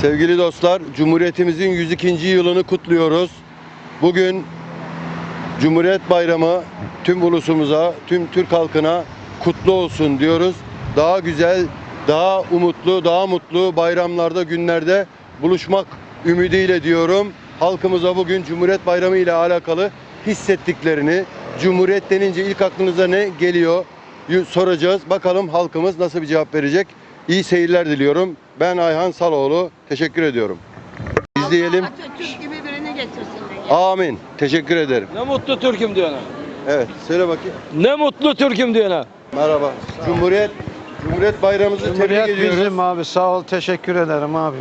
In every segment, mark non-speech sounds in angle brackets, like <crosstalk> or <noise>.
Sevgili dostlar, Cumhuriyetimizin 102. yılını kutluyoruz. Bugün Cumhuriyet Bayramı tüm ulusumuza, tüm Türk halkına kutlu olsun diyoruz. Daha güzel, daha umutlu, daha mutlu bayramlarda, günlerde buluşmak ümidiyle diyorum. Halkımıza bugün Cumhuriyet Bayramı ile alakalı hissettiklerini, Cumhuriyet denince ilk aklınıza ne geliyor soracağız. Bakalım halkımız nasıl bir cevap verecek. İyi seyirler diliyorum. Ben Ayhan Saloğlu. Teşekkür ediyorum. İzleyelim. Atatürk gibi birini getirsin. Amin. Teşekkür ederim. Ne mutlu Türk'üm diyene. Evet, söyle bakayım. Ne mutlu Türk'üm diyene. Merhaba. Cumhuriyet Cumhuriyet Bayramımızı tebrik Cumhuriyet ediyoruz. bizim abi. Sağ ol. Teşekkür ederim abi.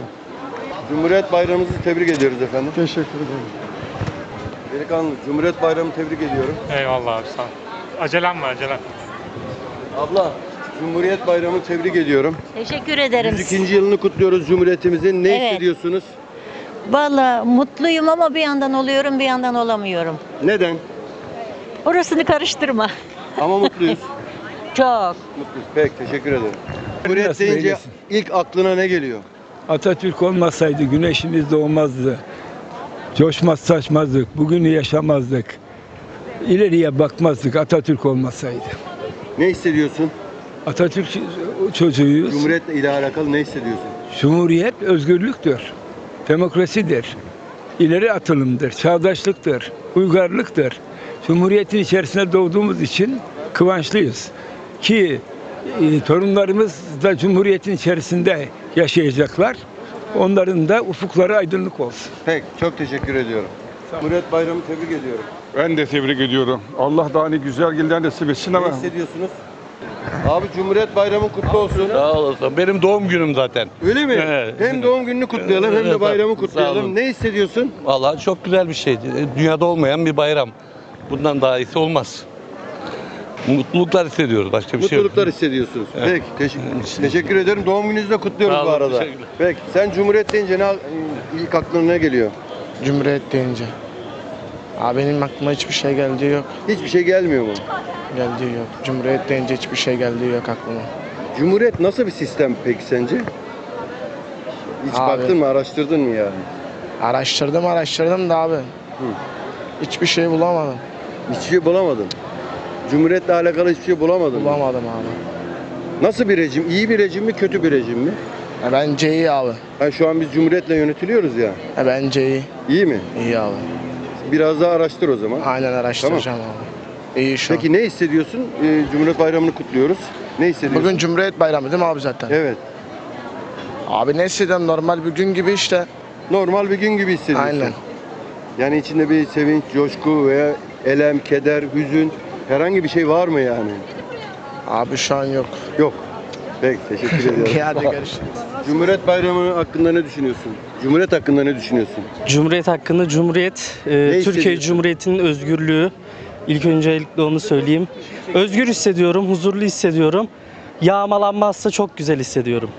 Cumhuriyet Bayramımızı tebrik ediyoruz efendim. Teşekkür ederim. Delikanlı, Cumhuriyet Bayramı tebrik ediyorum. Eyvallah abi sağ ol. Acelem var acelem. Abla, Cumhuriyet Bayramı tebrik ediyorum. Teşekkür ederim. 102. yılını kutluyoruz Cumhuriyetimizin. Ne Evet. hissediyorsunuz? Valla mutluyum ama bir yandan oluyorum bir yandan olamıyorum. Neden? Orasını karıştırma. Ama mutluyuz. <laughs> Çok. mutluyuz. Peki, teşekkür ederim. Cumhuriyet Nasıl deyince eylesin? ilk aklına ne geliyor? Atatürk olmasaydı güneşimiz doğmazdı. Coşmaz saçmazdık. Bugünü yaşamazdık. İleriye bakmazdık Atatürk olmasaydı. Ne hissediyorsun? Atatürk çocuğuyuz. Cumhuriyetle ile alakalı ne hissediyorsun? Cumhuriyet özgürlüktür. Demokrasidir. İleri atılımdır. Çağdaşlıktır. Uygarlıktır. Cumhuriyetin içerisinde doğduğumuz için kıvançlıyız. Ki e, torunlarımız da Cumhuriyetin içerisinde yaşayacaklar. Onların da ufukları aydınlık olsun. Peki, çok teşekkür ediyorum. Cumhuriyet Bayramı tebrik ediyorum. Ben de tebrik ediyorum. Allah daha ne güzel günler nasip etsin Ne ama hissediyorsunuz? Abi Cumhuriyet Bayramı kutlu olsun. Sağ olasın. Benim doğum günüm zaten. Öyle mi? Evet. Hem doğum gününü kutlayalım hem de Evet, bayramı kutlayalım. Ne hissediyorsun? Vallahi çok güzel bir şeydi. Dünyada olmayan bir bayram. Bundan daha iyisi olmaz. Mutluluklar hissediyoruz. Başka bir şey yok. Mutluluklar hissediyorsunuz. Peki, teşekkür, teşekkür ederim. Doğum gününüzü de kutluyoruz Sağ bu olun, arada. teşekkürler. Peki, sen Cumhuriyet deyince ne ilk aklına ne geliyor? Cumhuriyet deyince. Abi benim aklıma hiçbir şey geldiği yok. Hiçbir şey gelmiyor mu? Geldiği yok. Cumhuriyet deyince hiçbir şey geldiği yok aklıma. Cumhuriyet nasıl bir sistem peki sence? Hiç Abi. baktın mı, araştırdın mı yani? Araştırdım araştırdım da abi. Hiçbir şey bulamadım. Hiçbir şey bulamadın. Cumhuriyetle alakalı hiçbir şey bulamadın. mı? Bulamadım abi. Nasıl bir rejim? İyi bir rejim mi, kötü bir rejim mi? Ya bence iyi abi. Ha, şu an biz Cumhuriyetle yönetiliyoruz ya. Ya bence iyi. İyi mi? İyi abi. Biraz daha araştır o zaman. Aynen araştıracağım abi. İyi şu Peki ne hissediyorsun? Ee, Cumhuriyet Bayramı'nı kutluyoruz. Ne an. hissediyorsun? Bugün Cumhuriyet Bayramı değil mi abi zaten? Evet. Abi ne hissediyorum normal bir gün gibi işte. Normal bir gün gibi hissediyorsun. Aynen. Yani içinde bir sevinç, coşku veya elem, keder, hüzün herhangi bir şey var mı yani? Abi şu an yok. Yok. Peki teşekkür <laughs> ediyorum. Hadi görüşürüz. Cumhuriyet Bayramı hakkında ne düşünüyorsun? Cumhuriyet hakkında ne düşünüyorsun? Cumhuriyet hakkında Cumhuriyet, e? Türkiye Cumhuriyeti'nin özgürlüğü. İlk öncelikle onu söyleyeyim. Özgür hissediyorum, huzurlu hissediyorum. Yağmalanmazsa çok güzel hissediyorum.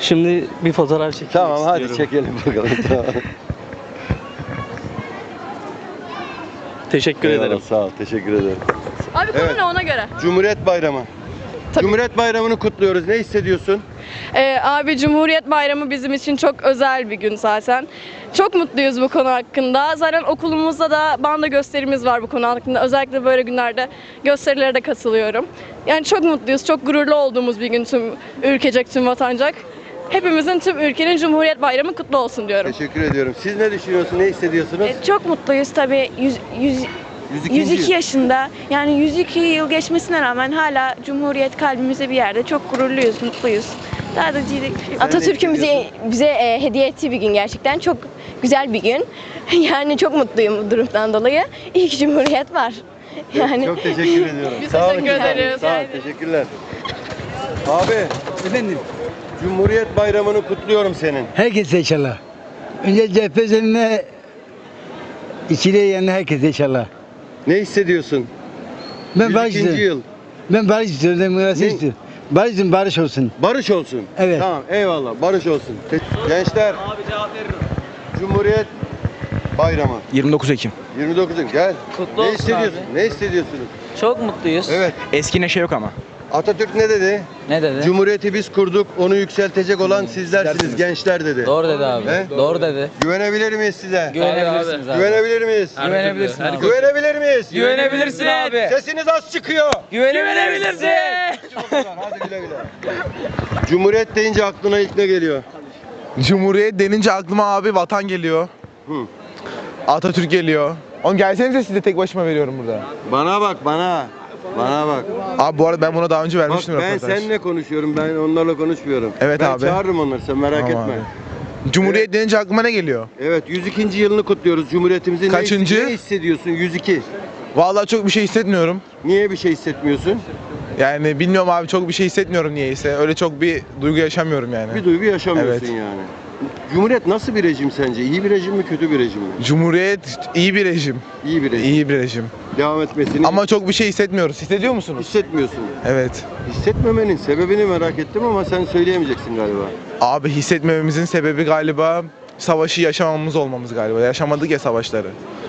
Şimdi bir fotoğraf çekmek Tamam hadi istiyorum. çekelim bakalım. <laughs> Tamam. Teşekkür Eyvallah, ederim. Sağ ol. Teşekkür ederim. Abi konu Evet. ne ona göre? Cumhuriyet Bayramı. Tabii. Cumhuriyet Bayramı'nı kutluyoruz. Ne hissediyorsun? Ee, abi Cumhuriyet Bayramı bizim için çok özel bir gün zaten. Çok mutluyuz bu konu hakkında. Zaten okulumuzda da banda gösterimiz var bu konu hakkında. Özellikle böyle günlerde gösterilere de katılıyorum. Yani çok mutluyuz, çok gururlu olduğumuz bir gün tüm ülkecek, tüm vatancak. Hepimizin tüm ülkenin Cumhuriyet Bayramı kutlu olsun diyorum. Teşekkür ediyorum. Siz ne düşünüyorsunuz? Ne hissediyorsunuz? E, Çok mutluyuz tabii. Yüz- yüz- 102. 102 yıl. yaşında yani 102 yıl geçmesine rağmen hala Cumhuriyet kalbimizde bir yerde. Çok gururluyuz, mutluyuz. Daha da bir şey. Atatürk'ün bize, bize e, hediye ettiği bir gün gerçekten. Çok güzel bir gün. <laughs> Yani çok mutluyum bu durumdan dolayı. İyi ki Cumhuriyet var. Yani Çok teşekkür <laughs> ediyorum. Biz Sağ olun. teşekkür ederiz. Sağ ol. Teşekkürler. Abi. Efendim, Cumhuriyet Bayramı'nı kutluyorum senin. herkese inşallah. Önce cephe üzerine içine yanına herkese inşallah. Ne hissediyorsun? Ben barış 102. istiyorum. yıl. Ben barış istiyorum. Demokrasi Ne? istiyorum. Barış için barış olsun. Barış olsun. Evet. Tamam eyvallah barış olsun. Te- Gençler. Cumhuriyet Bayramı. 29 Ekim. 29 Ekim gel. Kutlu ne olsun hissediyorsun? Ne hissediyorsunuz? Çok mutluyuz. Evet. Eski neşe yok ama. Atatürk ne dedi? Ne dedi? Cumhuriyeti biz kurduk, onu yükseltecek olan sizlersiniz, gençler dedi. Doğru dedi abi. He? Doğru dedi. Güvenebilir miyiz size? Güvenebilirsiniz abi. Güvenebilir miyiz? Güvenebilirsin abi. Güvenebilir miyiz? Güvenebilirsin abi. Sesiniz az çıkıyor. Güvenebilirsin. Hadi güle güle. Cumhuriyet deyince aklına ilk ne geliyor? Cumhuriyet denince aklıma abi vatan geliyor. Hı. Atatürk geliyor. Oğlum gelsenize size tek başıma veriyorum burada. Bana bak bana. Bana bak. Abi bu arada ben bunu daha önce Bak vermiştim ben röportaj. seninle konuşuyorum. Ben onlarla konuşmuyorum. Evet ben abi. çağırırım onları sen merak Tamam etme. Cumhuriyet denince aklıma ne geliyor? Evet 102. yılını kutluyoruz Cumhuriyetimizin. Ne- Kaçıncı? Ne, hissediyorsun 102? Vallahi çok bir şey hissetmiyorum. Niye bir şey hissetmiyorsun? Yani bilmiyorum abi çok bir şey hissetmiyorum niyeyse. Öyle çok bir duygu yaşamıyorum yani. Bir duygu yaşamıyorsun Evet. yani. Cumhuriyet nasıl bir rejim sence? İyi bir rejim mi kötü bir rejim mi? Cumhuriyet iyi bir rejim. İyi bir rejim. İyi bir rejim. Devam etmesini Ama çok bir şey hissetmiyoruz. Hissediyor musunuz? hissetmiyorsun. Evet. Hissetmemenin sebebini merak ettim ama sen söyleyemeyeceksin galiba. Abi hissetmememizin sebebi galiba savaşı yaşamamız olmamız galiba. Yaşamadık ya savaşları.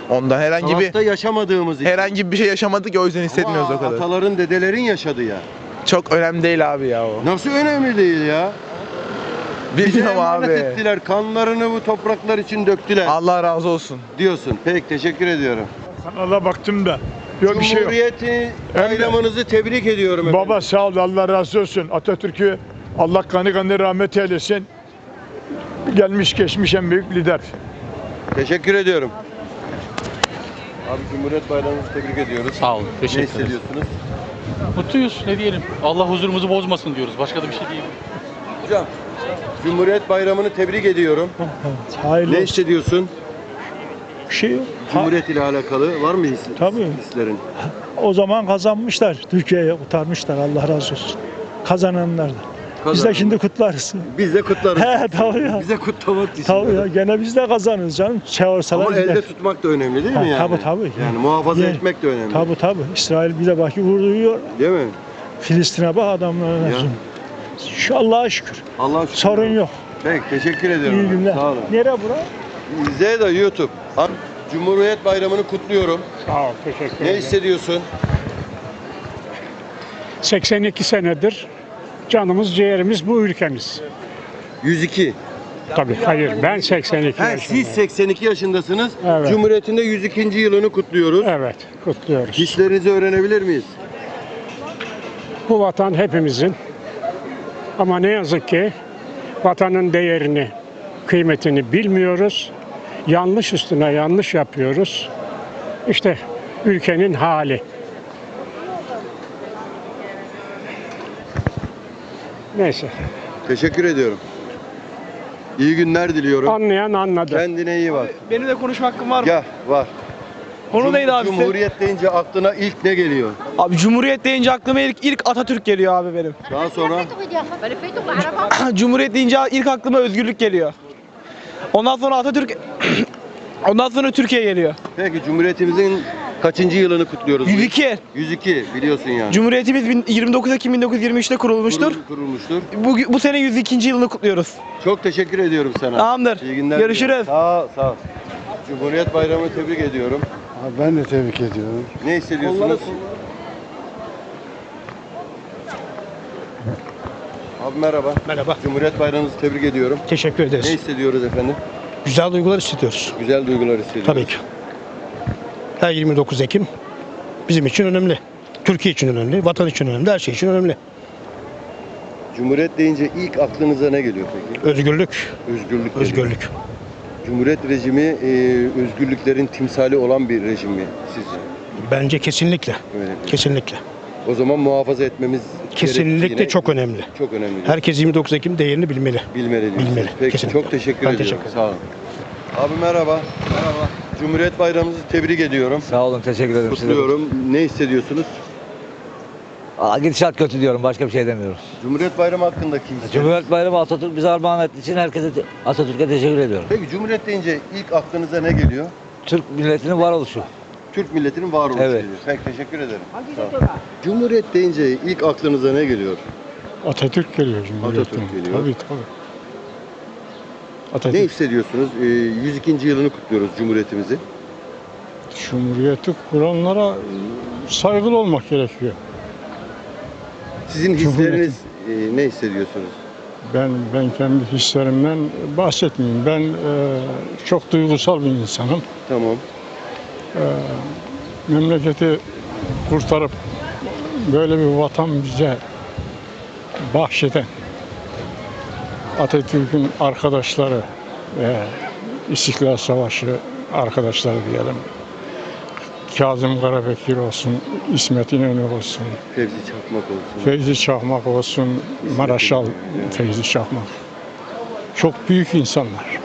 Ondan herhangi Savaşta bir yaşamadığımız için. herhangi bir şey yaşamadık ya o yüzden hissetmiyoruz Ama o kadar. ataların, dedelerin yaşadı ya. Çok önemli değil abi ya o. Nasıl önemli değil ya? Emanet abi. ettiler, kanlarını bu topraklar için döktüler Allah razı olsun. diyorsun. Peki teşekkür ediyorum. Kanala baktım da. Yok bir şey yok. Cumhuriyeti bayramınızı tebrik ediyorum efendim. Baba sağ ol Allah razı olsun. Atatürk'ü Allah kanı kanı rahmet eylesin. Gelmiş geçmiş en büyük lider. Teşekkür ediyorum. Abi Cumhuriyet Bayramınızı tebrik ediyoruz. Sağ olun. Ne Teşekkür ederiz. hissediyorsunuz? Mutluyuz. Ne diyelim. Allah huzurumuzu bozmasın diyoruz. Başka da bir şey değil. Hocam, Cumhuriyet Bayramı'nı tebrik ediyorum. <laughs> Hayırlı Ne hissediyorsun? bir şey yok. Cumhuriyet ile alakalı var mı his, Tabii. hislerin? O zaman kazanmışlar. Türkiye'yi kurtarmışlar. Allah razı olsun. Kazananlar da. Biz de şimdi kutlarız. Biz de kutlarız. He tabii ya. Bize kutlamak için. Tabii ya. Gene biz de kazanırız canım. Çağırsalar Ama gider. elde tutmak da önemli değil mi Ha, yani? tabii, tabii. Yani muhafaza Yer- etmek de önemli. Tabii tabii. İsrail bir de bak vurduruyor. Değil mi? Filistin'e bak adamların. Ya. Şu Allah'a şükür. Allah şükür. Sorun yok. Peki teşekkür ediyorum. İyi günler. Sağ olun. Nere bura? Z da YouTube. Abi, Cumhuriyet Bayramı'nı kutluyorum. Sağ ol. Teşekkür Ne hissediyorsun? 82 senedir canımız ciğerimiz bu ülkemiz. 102. Tabii hayır ben 82 Ha, siz 82 yaşındasınız. Evet. Cumhuriyet'in de 102. yılını kutluyoruz. Evet kutluyoruz. Hislerinizi öğrenebilir miyiz? Bu vatan hepimizin. Ama ne yazık ki vatanın değerini, kıymetini bilmiyoruz. Yanlış üstüne yanlış yapıyoruz. İşte ülkenin hali. Neyse. Teşekkür ediyorum. İyi günler diliyorum. Anlayan anladı. Kendine iyi bak. Benim de konuşma hakkım var mı? Gel var. Konu neydi abi? Cumhuriyet deyince aklına ilk ne geliyor? Abi Cumhuriyet deyince aklıma ilk, ilk Atatürk geliyor abi benim. Daha sonra <laughs> Cumhuriyet deyince ilk aklıma özgürlük geliyor. Ondan sonra Atatürk <clears throat> Ondan sonra Türkiye geliyor. peki Cumhuriyetimizin kaçıncı yılını kutluyoruz? 102. 102 biliyorsun yani. Cumhuriyetimiz bin- 29 Ekim 1923'te kurulmuştur. Kurul- kurulmuştur. Bu, bu sene 102. yılını kutluyoruz. Çok teşekkür ediyorum sana. Tamamdır. İyi günler. Görüşürüz. diliyorum. Sağ ol, sağ ol. Cumhuriyet Bayramı'nı tebrik ediyorum. Ben de tebrik ediyorum. Ne hissediyorsunuz? Abi merhaba. Merhaba. Cumhuriyet Bayramınızı tebrik ediyorum. Teşekkür Ne ederiz. hissediyoruz efendim? Güzel duygular hissediyoruz. Güzel duygular hissediyoruz. Tabii ki. Her 29 Ekim bizim için önemli. Türkiye için önemli, vatan için önemli, her şey için önemli. Cumhuriyet deyince ilk aklınıza ne geliyor peki? Özgürlük, Özgürlük. geliyor. özgürlük. Cumhuriyet rejimi e, özgürlüklerin timsali olan bir rejim mi sizce? Bence kesinlikle, Öyle mi? kesinlikle. O zaman muhafaza etmemiz Kesinlikle gerektiğine çok önemli. çok önemli. Herkes 29 Ekim değerini bilmeli. Bilmeli diyorsunuz. Bilmeli, Peki kesinlikle. çok teşekkür Ben ediyorum. teşekkür ederim. Sağ olun. Abi merhaba. Merhaba. Cumhuriyet Bayramınızı tebrik ediyorum. Sağ olun teşekkür ederim. Kutluyorum. Ne hissediyorsunuz? Aa, gidişat kötü diyorum başka bir şey demiyorum. Cumhuriyet Bayramı hakkındaki hisleriniz? Cumhuriyet Bayramı Atatürk bize armağan ettiği için herkese te- Atatürk'e teşekkür ediyorum. Peki Cumhuriyet deyince ilk aklınıza ne geliyor? Türk milletinin varoluşu. Türk milletinin varoluşu Evet. geliyor. Peki teşekkür ederim. Sağ olun. Cumhuriyet deyince ilk aklınıza ne geliyor? Atatürk geliyor Cumhuriyet'ten. Atatürk geliyor. Tabii tabii. Ne Atatürk hissediyorsunuz? Ee, 102. yılını kutluyoruz Cumhuriyetimizi. Cumhuriyeti kuranlara saygılı olmak gerekiyor. Sizin hisleriniz e, ne hissediyorsunuz? Ben ben kendi hislerimden bahsetmeyeyim. Ben e, çok duygusal bir insanım. Tamam. Memleketi kurtarıp böyle bir vatan bize bahşeden Atatürk'ün arkadaşları ve İstiklal Savaşı arkadaşları diyelim. Kazım Karabekir olsun, İsmet İnönü olsun, Fevzi Çakmak olsun. Feyzi Çakmak olsun, Maraşal Feyzi Çakmak. Çok büyük insanlar.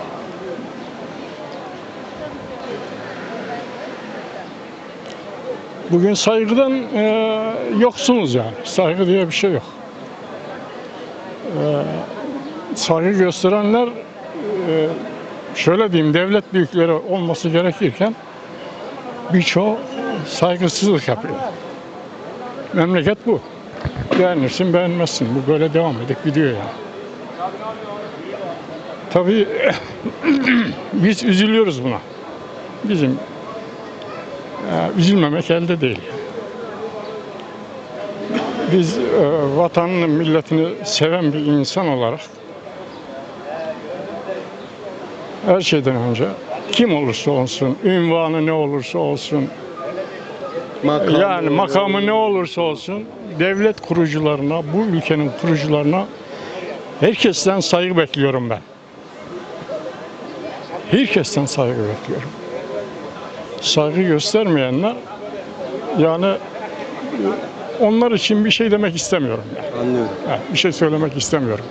Bugün saygıdan e, yoksunuz yani. Saygı diye bir şey yok. E, saygı gösterenler e, şöyle diyeyim devlet büyükleri olması gerekirken birçoğu saygısızlık yapıyor. Memleket bu. Beğenirsin beğenmezsin. Bu böyle devam edip gidiyor yani. Tabii <coughs> biz üzülüyoruz buna. Bizim e, üzülmemek elde değil. Biz e, vatanını, milletini seven bir insan olarak her şeyden önce kim olursa olsun, ünvanı ne olursa olsun, Makamı, yani makamı ne olursa olsun devlet kurucularına, bu ülkenin kurucularına herkesten saygı bekliyorum ben. Herkesten saygı bekliyorum. Saygı göstermeyenler yani onlar için bir şey demek istemiyorum. Yani. Anlıyorum. Yani bir şey söylemek istemiyorum.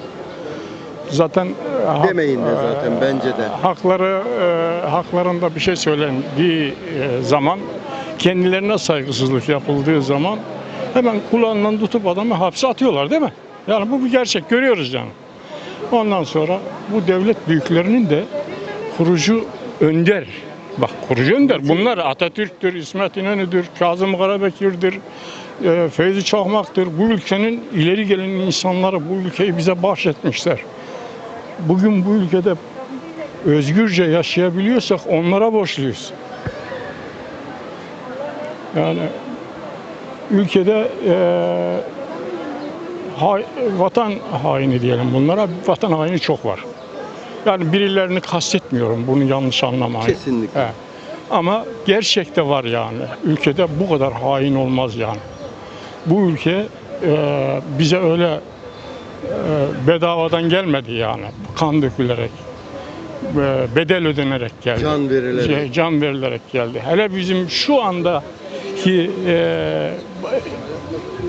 Zaten e, Demeyin de zaten e, bence de. hakları e, haklarında bir şey söylendiği e, zaman kendilerine saygısızlık yapıldığı zaman hemen kulağından tutup adamı hapse atıyorlar değil mi? Yani bu bir gerçek görüyoruz yani. Ondan sonra bu devlet büyüklerinin de kurucu önder. Bak kurucu önder. Bunlar Atatürk'tür, İsmet İnönü'dür, Kazım Karabekir'dir, e, Feyzi Çakmak'tır. Bu ülkenin ileri gelen insanları bu ülkeyi bize bahşetmişler. Bugün bu ülkede özgürce yaşayabiliyorsak onlara borçluyuz. Yani ülkede eee, hay- vatan haini diyelim bunlara. Vatan haini çok var. Yani birilerini kastetmiyorum. Bunu yanlış anlamayın. Kesinlikle. He. Ama gerçekte var yani. Ülkede bu kadar hain olmaz yani. Bu ülke eee, bize öyle bedavadan gelmedi yani. Kan dökülerek, eee, bedel ödenerek geldi. Can verilerek. Şey, can verilerek geldi. Hele bizim şu andaki eee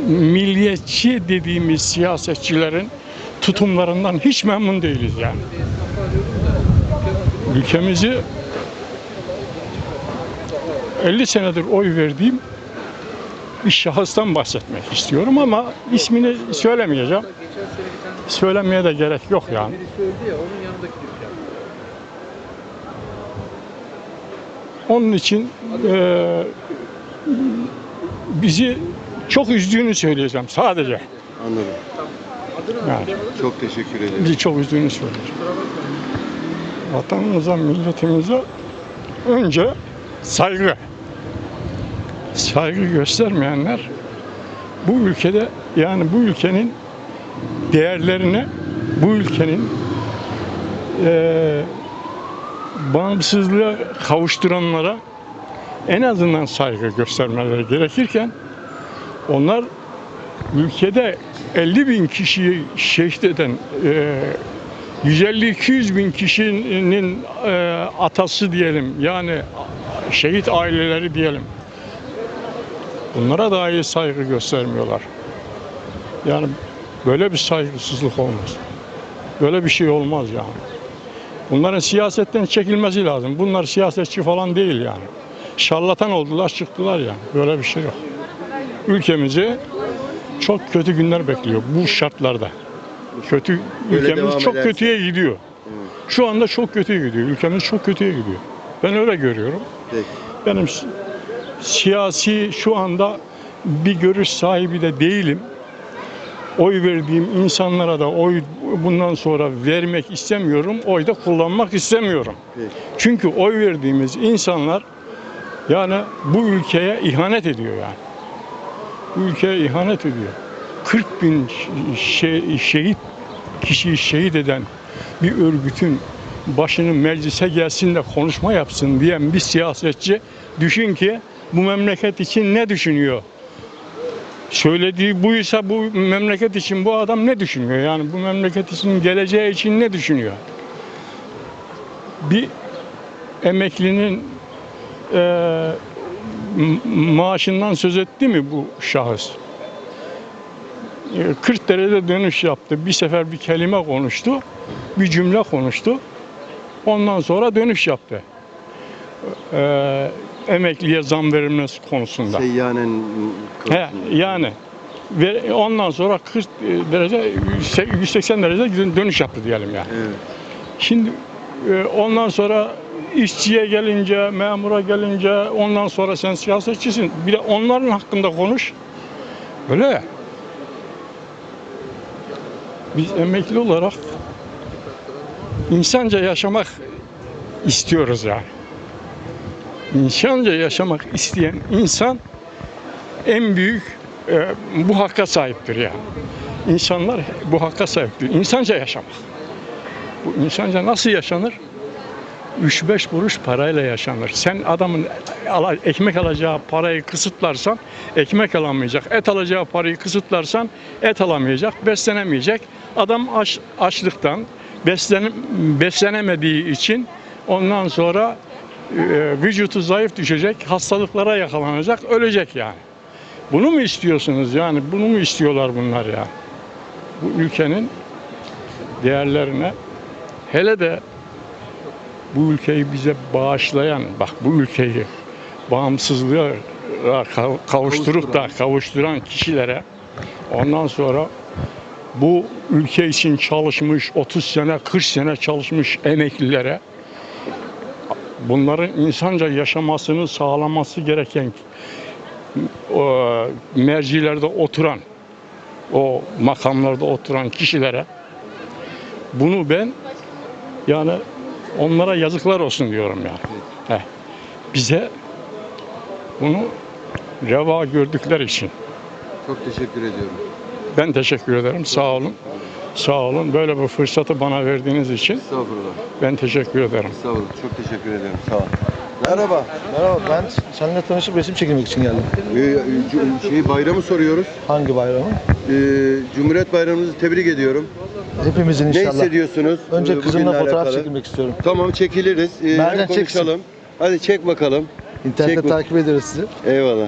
milliyetçi dediğimiz siyasetçilerin tutumlarından hiç memnun değiliz yani. Ülkemizi 50 senedir oy verdiğim bir şahıstan bahsetmek istiyorum ama ismini söylemeyeceğim. Söylemeye de gerek yok yani. Onun için eee, bizi çok üzdüğünü söyleyeceğim sadece. Anladım. Yani Çok teşekkür ederim. bizi çok üzdüğünü söyleyeceğim. Vatanımıza, milletimize önce saygı. Saygı göstermeyenler bu ülkede yani bu ülkenin değerlerine, bu ülkenin eee bağımsızlığa kavuşturanlara en azından saygı göstermeleri gerekirken onlar ülkede 50 bin kişiyi şehit eden e, 150-200 bin kişinin e, atası diyelim yani şehit aileleri diyelim bunlara dahi saygı göstermiyorlar. Yani böyle bir saygısızlık olmaz. Böyle bir şey olmaz yani. Bunların siyasetten çekilmesi lazım. Bunlar siyasetçi falan değil yani. Şarlatan oldular çıktılar yani. Böyle bir şey yok. Ülkemizi çok kötü günler bekliyor bu şartlarda. Kötü Böyle ülkemiz devam çok ederse. kötüye gidiyor. Şu anda çok kötüye gidiyor. Ülkemiz çok kötüye gidiyor. Ben öyle görüyorum. Peki. Benim siyasi şu anda bir görüş sahibi de değilim. Oy verdiğim insanlara da oy bundan sonra vermek istemiyorum. Oy da kullanmak istemiyorum. Peki. Çünkü oy verdiğimiz insanlar yani bu ülkeye ihanet ediyor yani. Bu ülkeye ihanet ediyor. 40 bin şey, şehit kişiyi şehit eden bir örgütün başının meclise gelsin de konuşma yapsın diyen bir siyasetçi düşün ki bu memleket için ne düşünüyor? Söylediği buysa bu memleket için bu adam ne düşünüyor? Yani bu memleket için geleceği için ne düşünüyor? Bir emeklinin m- maaşından söz etti mi bu şahıs? E, 40 derece dönüş yaptı. Bir sefer bir kelime konuştu. Bir cümle konuştu. Ondan sonra dönüş yaptı. Eee, emekliye zam verilmesi konusunda. Seyyanen He, yani ve ondan sonra 40 derece 180 derece dönüş yaptı diyelim yani. Evet. Şimdi e, ondan sonra işçiye gelince, memura gelince ondan sonra sen siyasetçisin. Bir de onların hakkında konuş. Öyle ya. Biz emekli olarak insanca yaşamak istiyoruz yani. İnsanca yaşamak isteyen insan en büyük e, bu hakka sahiptir yani. İnsanlar bu hakka sahiptir. İnsanca yaşamak. Bu insanca nasıl yaşanır? 3-5 kuruş parayla yaşanır. Sen adamın ekmek alacağı parayı kısıtlarsan ekmek alamayacak. Et alacağı parayı kısıtlarsan et alamayacak, beslenemeyecek. Adam aç, açlıktan beslen, beslenemediği için ondan sonra vücutu zayıf düşecek, hastalıklara yakalanacak, ölecek yani. Bunu mu istiyorsunuz yani? Bunu mu istiyorlar bunlar ya? Bu ülkenin değerlerine hele de bu ülkeyi bize bağışlayan, bak bu ülkeyi bağımsızlığa kav- kavuşturup da kavuşturan kişilere ondan sonra bu ülke için çalışmış 30 sene 40 sene çalışmış emeklilere bunların insanca yaşamasını sağlaması gereken o mercilerde oturan o makamlarda oturan kişilere bunu ben yani onlara yazıklar olsun diyorum yani. Heh. Bize bunu reva gördükleri için. Çok teşekkür ediyorum. Ben teşekkür ederim. Sağ olun. Sağ olun. Böyle bir fırsatı bana verdiğiniz için Estağfurullah. ben teşekkür ederim. Estağfurullah. Çok teşekkür ederim. Sağ ol. Merhaba. Merhaba ben seninle tanışıp resim çekilmek için geldim. Ee, şey bayramı soruyoruz. Hangi bayramı? Ee, Cumhuriyet Bayramınızı tebrik ediyorum. Hepimizin Ne inşallah. hissediyorsunuz? Önce e, kızımla bugünle fotoğraf alakalı? çekilmek istiyorum. Tamam çekiliriz. Ee, Nereden konuşalım. Hadi çek bakalım. İnternette Çek takip ederiz sizi. Eyvallah.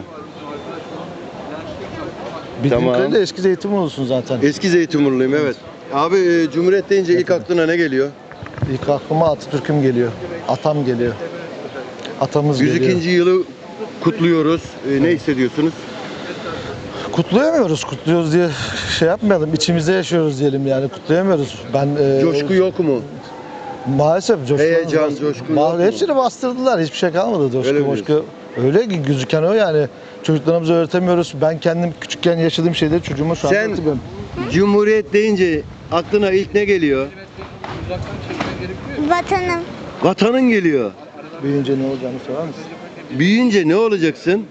Bildiğim Tamam. kadarıyla eski zeytin olsun zaten. Eski Zeytinburnu'luyum evet. Abi e, Cumhuriyet deyince ilk aklına ne geliyor? İlk aklıma Atatürk'üm geliyor. Atam geliyor. Atamız geliyor. 102. yılı kutluyoruz. Ee, ne hissediyorsunuz? Kutlayamıyoruz. Kutluyoruz diye şey yapmayalım. İçimizde yaşıyoruz diyelim yani. Kutlayamıyoruz. Ben e, Coşku yok mu? Maalesef coşku. Heyecan, coşku yok mu? Hepsini bastırdılar. Hiçbir şey kalmadı. Öyle Coşku, mi moşku. Öyle ki gözüken o yani. Çocuklarımıza öğretemiyoruz. Ben kendim küçükken yaşadığım şeyleri çocuğuma şu an Sen- anlatıyorum. Cumhuriyet deyince aklına ilk ne geliyor? Vatanım. Vatanın geliyor. Büyüyünce ne olacağını sorar mısın? Büyüyünce ne olacaksın?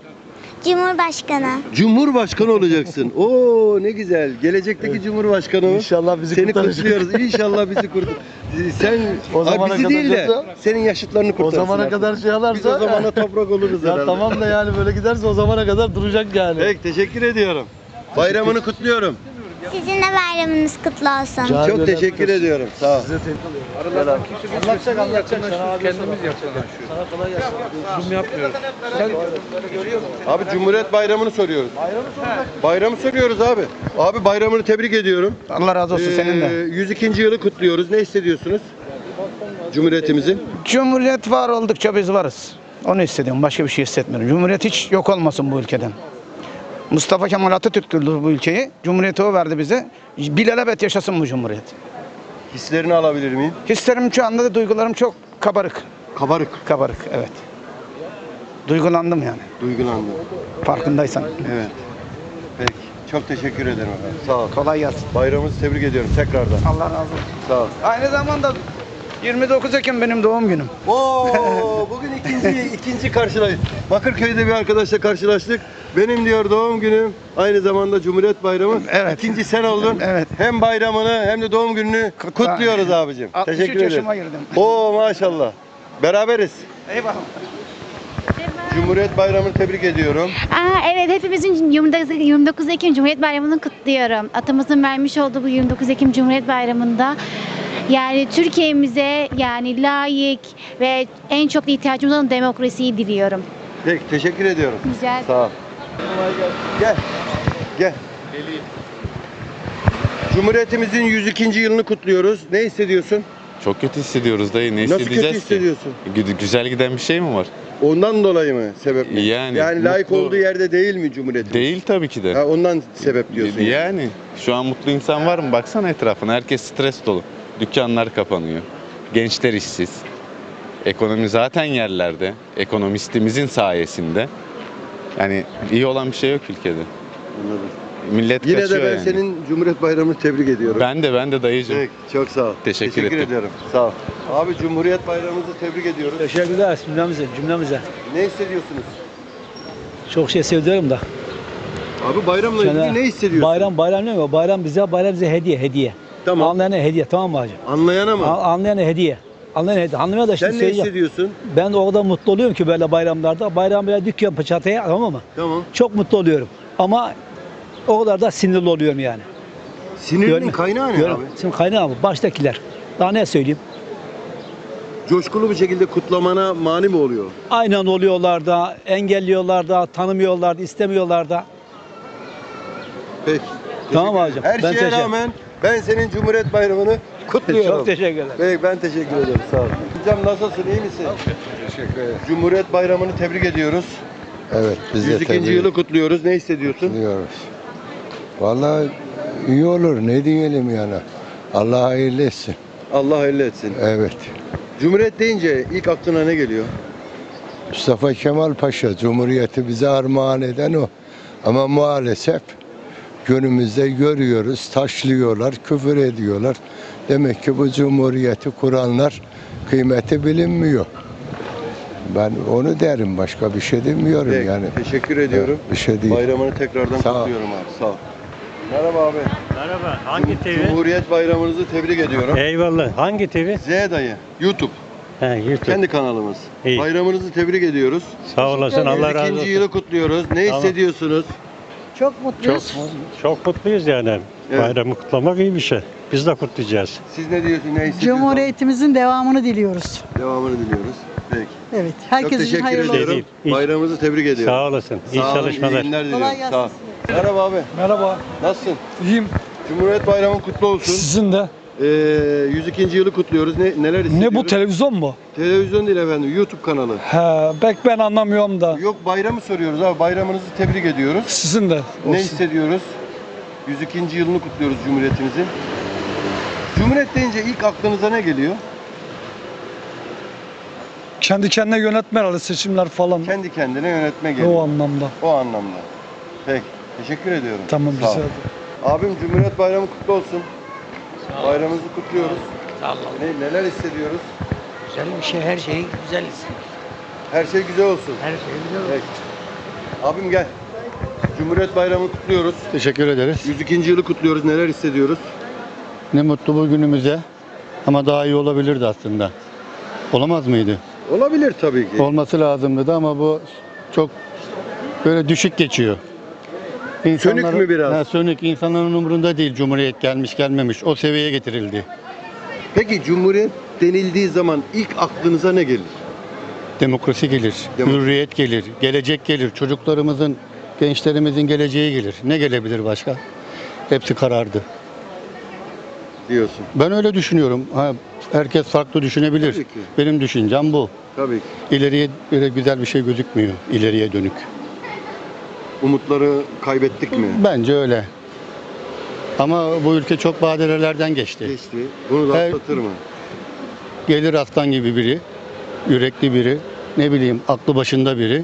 Cumhurbaşkanı. Cumhurbaşkanı olacaksın. <laughs> Oo ne güzel. Gelecekteki Cumhurbaşkanı. İnşallah bizi Seni kurtaracak. kutluyoruz. İnşallah bizi kurtar. <laughs> Sen O zamana bizi kadar değil de yoksa- senin yaşıtlarını O kurtarsın. zamana artık. kadar şey alarsa... Biz o zamana toprak oluruz ya herhalde. tamam da yani böyle giderse o zamana kadar duracak yani. Peki teşekkür ediyorum. Bayramını kutluyorum. Sizin de bayramınız kutlu olsun. Çok teşekkür ediyorum. Sağ ol. Size tebrik ederim. Anlatacak anlatacak. Sana abi kendimiz yapacağız. Sana kolay gelsin. Zoom yapmıyoruz. Abi Cumhuriyet Bayramını soruyoruz. Bayramı soruyoruz abi. Abi bayramını tebrik ediyorum. Allah razı olsun senin Ee, de. 102. yılı kutluyoruz. Ne hissediyorsunuz? Cumhuriyetimizin. Cumhuriyet var oldukça biz varız. Onu hissediyorum. Başka bir şey hissetmiyorum. Cumhuriyet hiç yok olmasın bu ülkeden. Mustafa Kemal Atatürk kurdu bu ülkeyi. Cumhuriyeti o verdi bize. Bilelebet yaşasın bu cumhuriyet. Hislerini alabilir miyim? Hislerim şu anda da duygularım çok kabarık. Kabarık. Kabarık evet. Duygulandım yani. Duygulandım. Farkındaysan. Evet. Peki. Çok teşekkür ederim efendim. Sağ ol. Kolay gelsin. Bayramınızı tebrik ediyorum tekrardan. Allah razı olsun. Sağ ol. Aynı zamanda 29 Ekim benim doğum günüm. Oo, bugün ikinci <laughs> ikinci karşılayış. Bakırköy'de bir arkadaşla karşılaştık. Benim diyor doğum günüm aynı zamanda Cumhuriyet Bayramı. Evet. İkinci sen oldun. Evet. Hem bayramını hem de doğum gününü kutluyoruz abicim. 63 Teşekkür ederim. yaşıma girdim. Oo maşallah. Beraberiz. Eyvallah. Cumhuriyet Bayramı'nı tebrik ediyorum. Aa, evet hepimizin 29, 29 Ekim Cumhuriyet Bayramı'nı kutluyorum. Atamızın vermiş olduğu bu 29 Ekim Cumhuriyet Bayramı'nda yani Türkiye'mize yani layık ve en çok da ihtiyacımız olan demokrasiyi diliyorum. Peki teşekkür ediyorum. Ederim. Sağ ol. Gel. Gel. Cumhuriyetimizin 102. yılını kutluyoruz. Ne hissediyorsun? Çok kötü hissediyoruz dayı. Ne Nasıl kötü hissedeceğiz ki? hissediyorsun? Gü- Güzel giden bir şey mi var? Ondan dolayı mı sebep mi? Yani, Yani layık mutlu- olduğu yerde değil mi Cumhuriyetimiz? Değil tabii ki de. Ha, ondan sebep diyorsun. yani. yani şu an mutlu insan var mı? Baksana etrafına. Herkes stres dolu. Dükkanlar kapanıyor. Gençler işsiz. Ekonomi zaten yerlerde. Ekonomistimizin sayesinde. Yani iyi olan bir şey yok ülkede. Anladım. Millet Yine de kaçıyor ben yani. senin Cumhuriyet Bayramı'nı tebrik ediyorum. Ben de ben de dayıcım. Peki, çok sağ ol. Teşekkür ettim. ediyorum. Sağ ol. Abi Cumhuriyet Bayramımızı tebrik ediyoruz. Teşekkürler cümlemize, cümlemize. Ne hissediyorsunuz? Çok şey seviyorum da. Abi bayramla ilgili ne hissediyorsun? Bayram bayram ne mi? Bayram bize bayram bize hediye hediye. Tamam. Anlayana hediye tamam mı hacı? Anlayana mı? A- Anlayana hediye. Anlayana hediye. Anlamaya da şimdi Sen ne söyleyeceğim. hissediyorsun? Ben de o kadar mutlu oluyorum ki böyle bayramlarda. Bayram böyle dükkan çatıya tamam mı? Tamam. Çok mutlu oluyorum. Ama o kadar da sinirli oluyorum yani. Sinirinin Görme- kaynağı ne Görme- abi? Şimdi kaynağı mı? Baştakiler. Daha ne söyleyeyim? Coşkulu bir şekilde kutlamana mani mi oluyor? Aynen oluyorlar da, engelliyorlar da, tanımıyorlar da, istemiyorlar da. Peki. Tamam Teşekkür. Her Ben şeye teşekkür- rağmen ben senin Cumhuriyet Bayramı'nı kutluyorum. Çok teşekkür ederim. Peki ben teşekkür ederim. Sağ ol. Hocam nasılsın? iyi misin? Teşekkür ederim. Cumhuriyet Bayramı'nı tebrik ediyoruz. Evet biz 102. yılı kutluyoruz. Ne hissediyorsun? kutluyoruz. Vallahi iyi olur ne diyelim yani. Allah hayırlı etsin. Allah hayırlı etsin. Evet. Cumhuriyet deyince ilk aklına ne geliyor? Mustafa Kemal Paşa Cumhuriyeti bize armağan eden o. Ama maalesef günümüzde görüyoruz, taşlıyorlar, küfür ediyorlar. Demek ki bu cumhuriyeti kuranlar kıymeti bilinmiyor. Ben onu derim, başka bir şey demiyorum Peki, yani. Teşekkür ediyorum. Bir şey değil. Bayramını tekrardan Sağ ol. kutluyorum abi. Sağ ol. Merhaba abi. Merhaba. Hangi TV? Cumhuriyet Bayramınızı tebrik ediyorum. Eyvallah. Hangi TV? Z dayı. YouTube. He, YouTube. Kendi kanalımız. İyi. Bayramınızı tebrik ediyoruz. Sağ olasın. Allah razı 102. olsun. yılı kutluyoruz. Ne Tamam. hissediyorsunuz? Çok Çok, mutluyuz. çok mutluyuz yani. Evet. Bayramı kutlamak iyi bir şey. Biz de kutlayacağız. Siz ne diyorsunuz? Ne hissediyorsunuz? Cumhuriyetimizin devamını diliyoruz. Devamını diliyoruz. Peki. Evet. Çok Herkes için teşekkür hayırlı ediyorum. olsun. İyi. Bayramınızı tebrik ediyorum. Sağ olasın. İyi Sağ olun, çalışmalar. iyi günler diliyorum. Kolay gelsin Sağ ol. Merhaba abi. Merhaba. Nasılsın? İyiyim. Cumhuriyet Bayramın kutlu olsun. Sizin de. Ee, 102. yılı kutluyoruz. Ne, neler hissediyoruz? televizyon mu? Televizyon değil efendim. YouTube kanalı. He, pek ben anlamıyorum da. Yok bayramı soruyoruz abi. Bayramınızı tebrik ediyoruz. Sizin de. Ne hissediyoruz? 102. yılını kutluyoruz Cumhuriyetimizin. Cumhuriyet deyince ilk aklınıza ne geliyor? Kendi kendine yönetme herhalde seçimler falan. Kendi kendine yönetme geliyor. O anlamda. O anlamda. Peki. Teşekkür ediyorum. Tamam Sağ ol. güzel. Abim Cumhuriyet Bayramı kutlu olsun. Bayramımızı kutluyoruz. Ne, neler hissediyoruz? Güzel bir şey, her şey güzel. Her şey güzel olsun. Her şey güzel. Peki. Abim gel. Cumhuriyet Bayramı kutluyoruz. Teşekkür ederiz. 102. yılı kutluyoruz. Neler hissediyoruz? Ne mutlu bugünümüze. Ama daha iyi olabilirdi aslında. Olamaz mıydı? Olabilir tabii ki. Olması lazımdı da ama bu çok böyle düşük geçiyor. Sönük mü biraz? Ha, sönük. İnsanların umurunda değil Cumhuriyet gelmiş gelmemiş. O seviyeye getirildi. Peki Cumhuriyet denildiği zaman ilk aklınıza ne gelir? Demokrasi gelir, Demo- hürriyet gelir, gelecek gelir. Çocuklarımızın, gençlerimizin geleceği gelir. Ne gelebilir başka? Hepsi karardı. Diyorsun. Ben öyle düşünüyorum. Ha, herkes farklı düşünebilir. Tabii ki. Benim düşüncem bu. Tabii ki. İleriye böyle güzel bir şey gözükmüyor. ileriye dönük. Umutları kaybettik mi? Bence öyle. Ama bu ülke çok badirelerden geçti. Geçti. Bunu da Evet. atlatır mı? Gelir aslan gibi biri, yürekli biri, ne bileyim aklı başında biri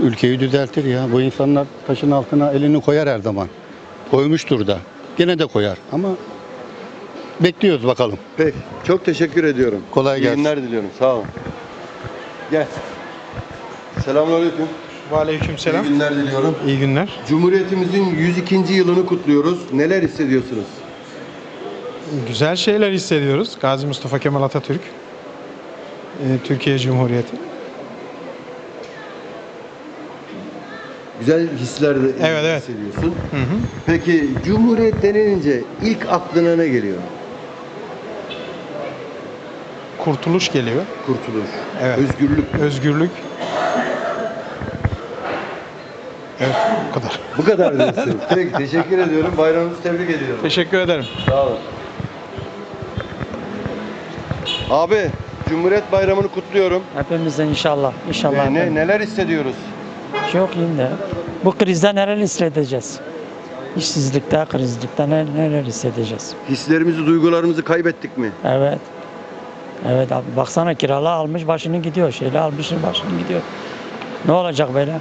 ülkeyi düzeltir ya. Bu insanlar taşın altına elini koyar her zaman. Koymuştur da. Gene de koyar ama bekliyoruz bakalım. Peki. Çok teşekkür ediyorum. Kolay İyi gelsin. günler diliyorum. Sağ olun. Gel. Selamünaleyküm. Aleykümselam. İyi günler diliyorum. İyi günler. Cumhuriyetimizin 102. yılını kutluyoruz. Neler hissediyorsunuz? Güzel şeyler hissediyoruz. Gazi Mustafa Kemal Atatürk. Ee, Türkiye Cumhuriyeti. Güzel hisler Evet, evet. hissediyorsun. Hı hı. Peki Cumhuriyet denilince ilk aklına ne geliyor? Kurtuluş geliyor. Kurtuluş, Evet. özgürlük. Özgürlük. Evet, bu kadar. Bu kadar diyorsun. Peki teşekkür ediyorum. Bayramınızı tebrik ediyorum. Teşekkür ederim. Sağ olun. Abi Cumhuriyet Bayramı'nı kutluyorum. Hepimizden inşallah. İnşallah. Ee, ne, neler hissediyoruz? Çok iyi de. Bu krizden neler hissedeceğiz? İşsizlikte, krizlikte ne- neler hissedeceğiz? Hislerimizi, duygularımızı kaybettik mi? Evet. Evet abi baksana kiralı almış başını gidiyor. Şeyle almış başını gidiyor. Ne olacak böyle?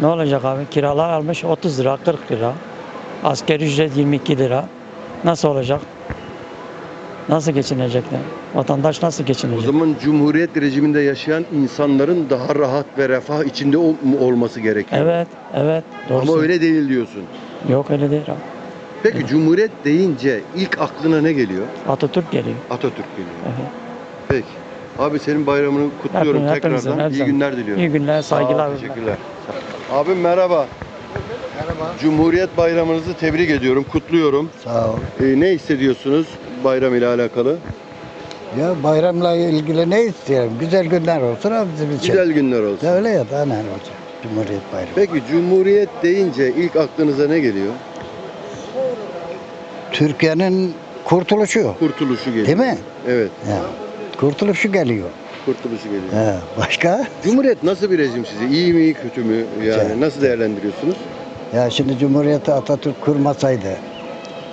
Ne olacak abi? Kiralar almış 30 lira, 40 lira. Asgari ücret 22 lira. Nasıl olacak? Nasıl geçinecekler? Vatandaş nasıl O geçinecek? zaman Cumhuriyet rejiminde yaşayan insanların daha rahat ve refah içinde ol- olması gerekiyor. Evet, evet. Doğru Ama öyle değil diyorsun. Yok öyle değil abi. Peki Cumhuriyet deyince ilk aklına ne geliyor? Atatürk geliyor. Atatürk geliyor. Evet. Peki. Abi senin bayramını kutluyorum hepimizin, tekrardan. İyi günler diliyorum. İyi günler, Sağ ol, saygılar. teşekkürler. Abim merhaba. Merhaba. Cumhuriyet bayramınızı tebrik ediyorum, kutluyorum. Sağ ol. Ee, ne hissediyorsunuz bayram ile alakalı? Ya bayramla ilgili ne istiyorum? Güzel günler olsun bizim için. Güzel günler olsun. Öyle ya daha ne olacak? Cumhuriyet Bayramı. Peki Cumhuriyet deyince ilk aklınıza ne geliyor? Türkiye'nin kurtuluşu. Kurtuluşu geliyor. Değil mi? Evet, Ya. Kurtuluşu geliyor. Kurtuluşu geliyor. He, başka? Cumhuriyet nasıl bir rejim size? İyi mi, kötü mü? Yani nasıl değerlendiriyorsunuz? Ya şimdi Cumhuriyeti Atatürk kurmasaydı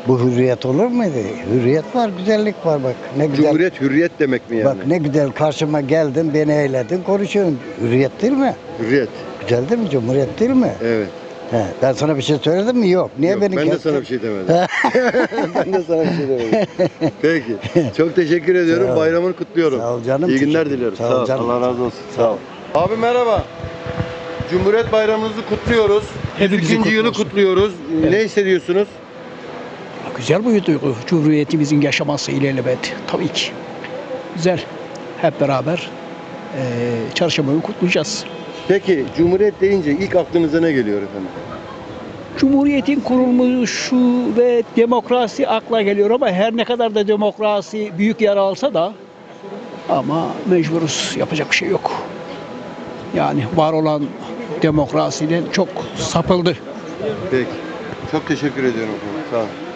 bu hürriyet olur muydu? Hürriyet var, güzellik var bak. Ne güzel. Cumhuriyet hürriyet demek mi yani? Bak ne güzel karşıma geldin, beni eğledin, konuşuyorsun. Hürriyet değil mi? Hürriyet. Güzel değil mi? Cumhuriyet değil mi? Evet. He, ben sana bir şey söyledim mi? Yok. Niye Yok, beni ben de kestin? sana bir şey demedim. <laughs> ben de sana bir şey demedim. <laughs> Peki. Çok teşekkür ediyorum. Sağ ol. Bayramını kutluyorum. Sağ ol canım. İyi günler Teşekkür- diliyorum. Sağ Sağ ol canım. Allah razı olsun. Sağ ol. Abi merhaba. Cumhuriyet Bayramınızı kutluyoruz. Hepimizi 102. yılı kutlu olsun. kutluyoruz. Evet. Ne hissediyorsunuz? Güzel bir duygu. Cumhuriyetimizin yaşaması ilelebet. Tabii ki. Güzel. Hep beraber eee çarşambayı kutlayacağız. Peki Cumhuriyet deyince ilk aklınıza ne geliyor efendim? Cumhuriyetin kurulmuşu ve demokrasi akla geliyor ama her ne kadar da demokrasi büyük yer alsa da ama mecburuz. Yapacak bir şey yok. Yani var olan demokrasiden çok sapıldı. Peki. Çok teşekkür ediyorum efendim. Sağ olun.